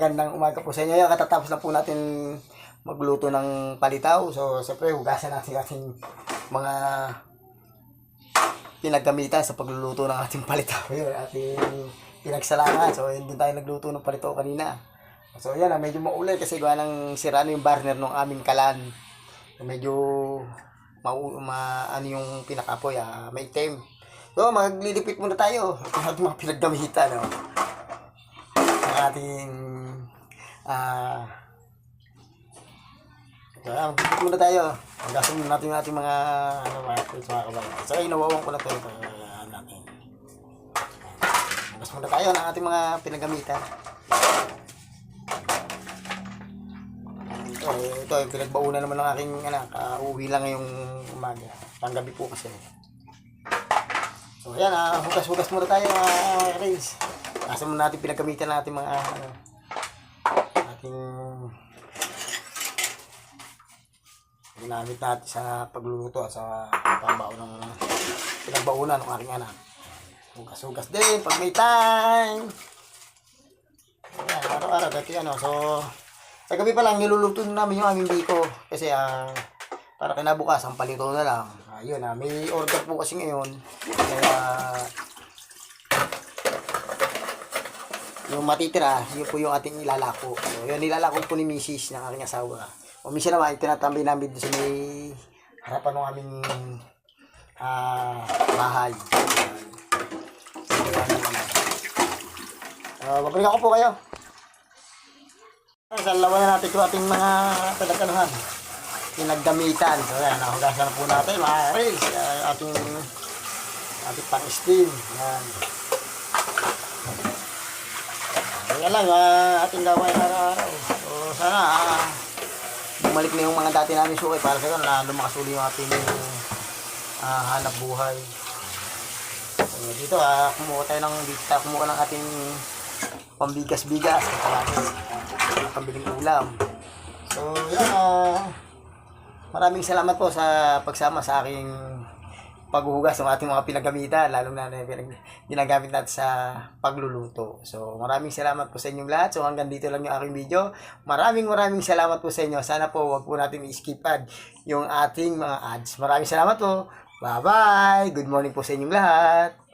Magandang umaga po sa inyo. Katatapos na po natin magluto ng palitaw. So, siyempre, hugasan natin ating mga pinagkamitan sa pagluluto ng ating palitaw. Yun, ating pinagsalangan. So, hindi tayo nagluto ng palitaw kanina. So, yan, ah, medyo maulay kasi gawa ng sira na yung burner ng aming kalan. Medyo ma, ma ano yung pinakapoy, ah, maitim. So, maglilipit muna tayo. Ito mga pinagdamitan. No? Ang ating ah uh, maglilipit muna tayo. Magasin muna natin ating mga ano mga friends, mga kabayan. So, inawawang ko na. Ito, uh, natin. Magas muna tayo ng ating mga pinagamitan. Ito, ito yung pinagbaunan naman ng aking anak. Uh, uwi lang ngayong umaga. Panggabi po kasi. So, ayan, ah, hugas-hugas muna tayo, mga friends. Kasi muna natin pinagkamitan natin mga, ano, ating ginamit natin sa pagluluto at sa pambao ng pinagbaunan ng aking anak. Hugas-hugas din pag may time. Ayan, araw-araw, dati ano, so, sa gabi pa lang, niluluto namin yung aming biko. Kasi, ah, para kinabukasan, palito na lang. Ayun, ah, may order po kasi ngayon. Kaya, yung matitira, yun po yung ating ilalako. So, yun, nilalako po ni Mrs. ng aking asawa. O minsan naman, tinatambay namin doon sa may harapan ng aming ah, bahay. Uh, babalik ako po kayo. Sa lawan na natin yung ating mga pinagkanuhan. Pinagdamitan. So yan, nahugasan na po natin mga reels. Uh, ating ating pang-steam. Yan. Yan lang, uh, ating gawain araw-araw. So sana, ah, bumalik na yung mga dati namin suki para sa na lumakas uli yung ating ah, hanap buhay. So, dito ah, kumuha tayo ng dito tayo kumuha ng ating pambigas-bigas uh, pambiling ulam. So, yan ah, maraming salamat po sa pagsama sa aking paghuhugas ng ating mga pinagamitan, lalo na na pinag, ginagamit natin sa pagluluto. So, maraming salamat po sa inyong lahat. So, hanggang dito lang yung aking video. Maraming maraming salamat po sa inyo. Sana po wag po natin i-skip ad yung ating mga ads. Maraming salamat po. Bye-bye! Good morning po sa inyong lahat.